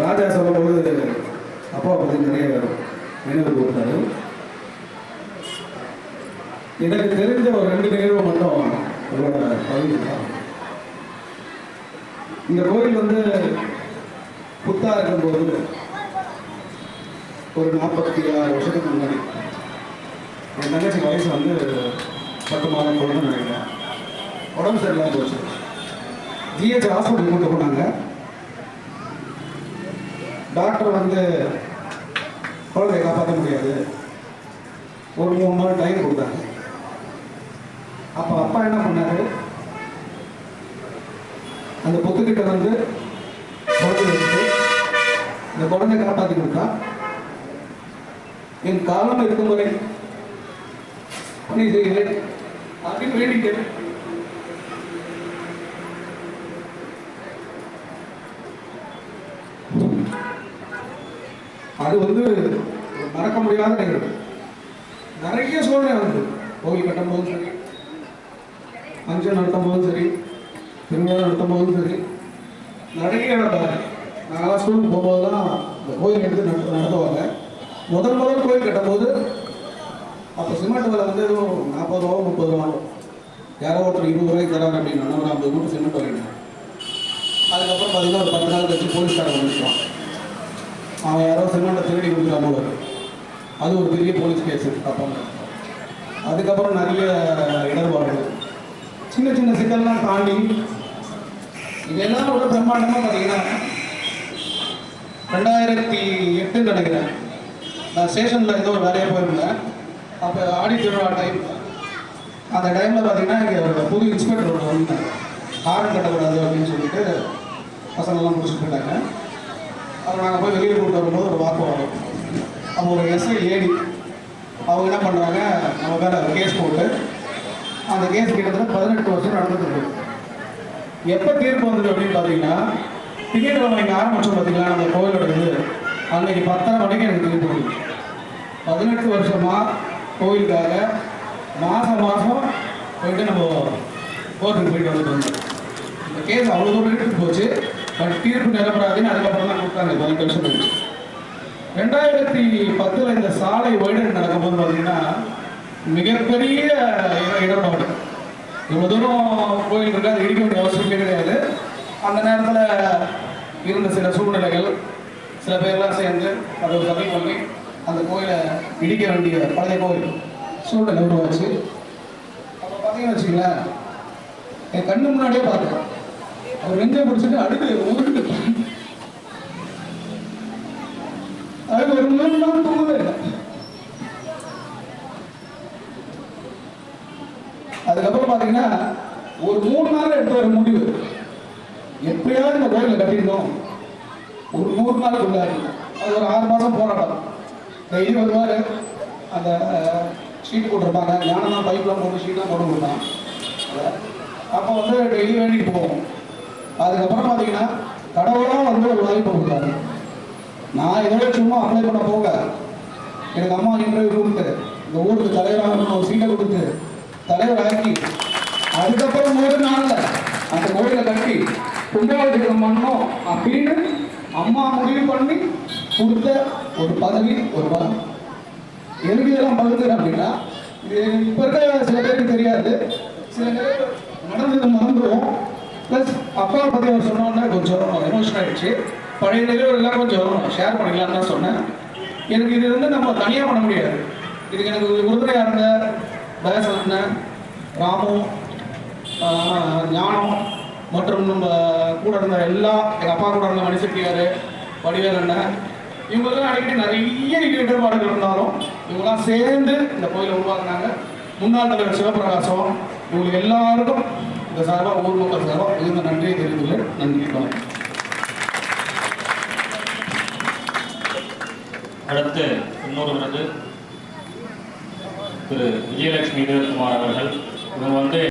ராஜா சொல்லும்போது அப்பா பற்றி நிறைய நினைவு கொடுத்தாரு எனக்கு தெரிஞ்ச ஒரு ரெண்டு நிகழ்வு மட்டும் உங்களோட பகிர்ந்துக்கலாம். இந்த கோயில் வந்து புத்தா இருக்கும்போது ஒரு நாற்பத்தி ஆறு வருஷத்துக்கு முன்னாடி. என் தங்கச்சி வயசு வந்து பத்து மாதம் பொழுது நினைக்கிறேன். உடம்பு சரியில்லாம போச்சு. ஜிஹெச் ஹாஸ்பிட்டல் கூட்டு போனாங்க. டாக்டர் வந்து குழந்தைய காப்பாற்ற முடியாது. ஒரு மூணு நாள் டைம் கொடுத்தாங்க. அப்போ அப்பா என்ன பண்ணாரு? அந்த பொத்துக்கிட்ட வந்து குழந்தை வச்சுட்டு இந்த குழந்தைய காப்பாற்றி கொடுத்தா என் காலம் இருக்கும் வரை பணி செய்கிறேன். அப்படின்னு வேண்டிக்கிறேன் அது வந்து மறக்க முடியாத நிகழ்வு. நிறைய சூழ்நிலை வந்து. கோவில் கட்டும் போதும் சரி ஃபங்க்ஷன் நடத்தும் போதும் சரி திருவிழா நடத்தும் போதும் சரி நிறைய நடத்தாங்க நாங்களாம் ஸ்கூலுக்கு போகும்போதெல்லாம் இந்த கோயில் எடுத்து நடத்து நடத்துவாங்க. முதல் முதல் கோயில் கட்டும்போது அப்போ சிமெண்ட் விலை வந்து எதுவும் நாற்பது ரூபா முப்பது ரூபா யாரோ ஒருத்தர் இருபது ரூபாய்க்கு தராங்க அப்படின்னா நம்ம ஒரு ஐம்பது மூட்டை சிமெண்ட் வாங்கிட்டோம் அதுக்கப்புறம் பார்த்தீங்கன்னா ஒரு பத்து நாள் கழிச்சு போலீஸ்காரன் வந்துட்டான் அவன் யாரோ சிமெண்ட்டை திருடி கொடுக்குறான் போல. அது ஒரு பெரிய போலீஸ் கேஸ் அப்போ அதுக்கப்புறம் நிறைய இடர்பாடுகள். சின்ன சின்ன சிக்கல்லாம் தாண்டி இதெல்லாம் விட பிரம்மாண்டமாக பார்த்தீங்கன்னா ரெண்டாயிரத்தி எட்டுன்னு நினைக்கிறேன். நான் ஸ்டேஷனில் ஏதோ ஒரு வேலையாக போயிருந்தேன். அப்போ ஆடி திருவிழா டைம் அந்த டைமில் பார்த்தீங்கன்னா இங்கே புது இன்ஸ்பெக்டர் ஒன்று வந்தாங்க ஹாரன் கட்டக்கூடாது அப்படின்னு சொல்லிட்டு பசங்கள்லாம் முடிச்சுட்டு போயிட்டாங்க. அதை நாங்கள் போய் வெளியில் கூப்பிட்டு வரும்போது ஒரு வாக்குவாதம் அவங்க ஒரு எஸ்ஐ லேடி அவங்க என்ன பண்ணுறாங்க நம்ம மேலே கேஸ் போட்டு அந்த கேஸ் கிட்டத்தட்ட பதினெட்டு வருஷம் நடந்துட்டு எப்போ தீர்ப்பு வந்தது அப்படின்னு பார்த்தீங்கன்னா திங்கட்கிழமை இங்கே ஆரம்பிச்சோம் பார்த்தீங்களா அந்த கோயிலோட இது. அன்னைக்கு பத்தரை மணிக்கு எனக்கு தீர்ப்பு பதினெட்டு வருஷமாக கோயிலுக்காக மாதம் மாதம் போயிட்டு நம்ம கோர்ட்டுக்கு போயிட்டு வந்துட்டு வந்தோம் இந்த கேஸ் அவ்வளோ தூரம் போச்சு. பட் தீர்ப்பு நிரப்பராதுன்னு அதுக்கப்புறம் தான் கொடுத்தாங்க. பதினெட்டு வருஷம் கழிச்சு. ரெண்டாயிரத்தி பத்தில் இந்த சாலை வைடர் நடக்கும்போது பார்த்தீங்கன்னா மிகப்பெரிய இட- இடர்பாடு இவ்வளோ தூரம் கோயில் இருக்கு அது இடிக்க வேண்டிய அவசியமே கிடையாது. அந்த நேரத்தில் இருந்த சில சூழ்நிலைகள் சில பேர்லாம் சேர்ந்து அதை ஒரு சபை பண்ணி அந்த கோயிலை இடிக்க வேண்டிய பழைய கோயில் சூழ்நிலை உருவாச்சு. அப்போ பார்த்தீங்கன்னு வச்சுங்களேன் என் கண்ணு முன்னாடியே பார்த்தேன் அவர் நெஞ்சை பிடிச்சிட்டு அடுத்து உருட்டு அது ஒரு மூணு நாள் தூங்கவே இல்லை அதுக்கப்புறம் பார்த்தீங்கன்னா ஒரு மூணு நாள் எடுத்து வர முடிவு. எப்படியாவது இந்த கோயிலை கட்டிடணும். ஒரு நூறு நாளுக்குள்ள அது ஒரு ஆறு மாதம் போராட்டம். டெய்லி வருவார் அந்த ஷீட் போட்டிருப்பாங்க. ஞானம் பைப்லாம் போட்டு ஷீட்லாம் போட்டு கொடுத்தான் அப்போ வந்து டெய்லி வேண்டிட்டு போவோம். அதுக்கப்புறம் பார்த்தீங்கன்னா கடவுளாக வந்து ஒரு வாய்ப்பு கொடுத்தாரு. நான் ஏதோ சும்மா அப்ளை பண்ண போக எனக்கு அம்மா இன்டர்வியூ கொடுத்து இந்த ஊருக்கு தலைவராக ஒரு சீட்டை கொடுத்து தலைவர் ஆக்கி அதுக்கப்புறம் ஒரு நாளில் அந்த கோயிலை கட்டி கும்பாபிஷேகம் பண்ணோம் அப்படின்னு அம்மா முடிவு பண்ணி கொடுத்த ஒரு பதவி ஒரு பலம். எதுக்கு இதெல்லாம் அப்படின்னா இது இப்போ இருக்க சில பேருக்கு தெரியாது. சில பேர் நடந்தது அப்பாவை பற்றி அவர் சொன்னோன்னே கொஞ்சம் எமோஷன் ஆகிடுச்சு பழைய நிகழ்வுகள்லாம் கொஞ்சம் ஷேர் பண்ணிக்கலாம்னு தான் சொன்னேன். எனக்கு இது வந்து நம்ம தனியாக பண்ண முடியாது. இதுக்கு எனக்கு உறுதுணையாக இருந்த தயசனன் ராமு ஞானம் மற்றும் நம்ம கூட இருந்த எல்லா எங்கள் அப்பா கூட இருந்த மணிசக்தியார் வடிவேல் அண்ணன் இவங்கெல்லாம் அடிக்கடி நிறைய இடர்பாடுகள் இருந்தாலும் இவங்கெல்லாம் சேர்ந்து இந்த கோயிலை உருவாக்குனாங்க. முன்னாள் தலைவர் சிவபிரகாசம் இவங்களுக்கு எல்லாருக்கும் இந்த சார்பாக ஊர் மக்கள் சார்பாக மிகுந்த நன்றியை தெரிவித்துள்ளேன். நன்றி வணக்கம். அடுத்து இன்னொரு விருது திரு விஜயலட்சுமி தேவகுமார் அவர்கள். இவங்க வந்து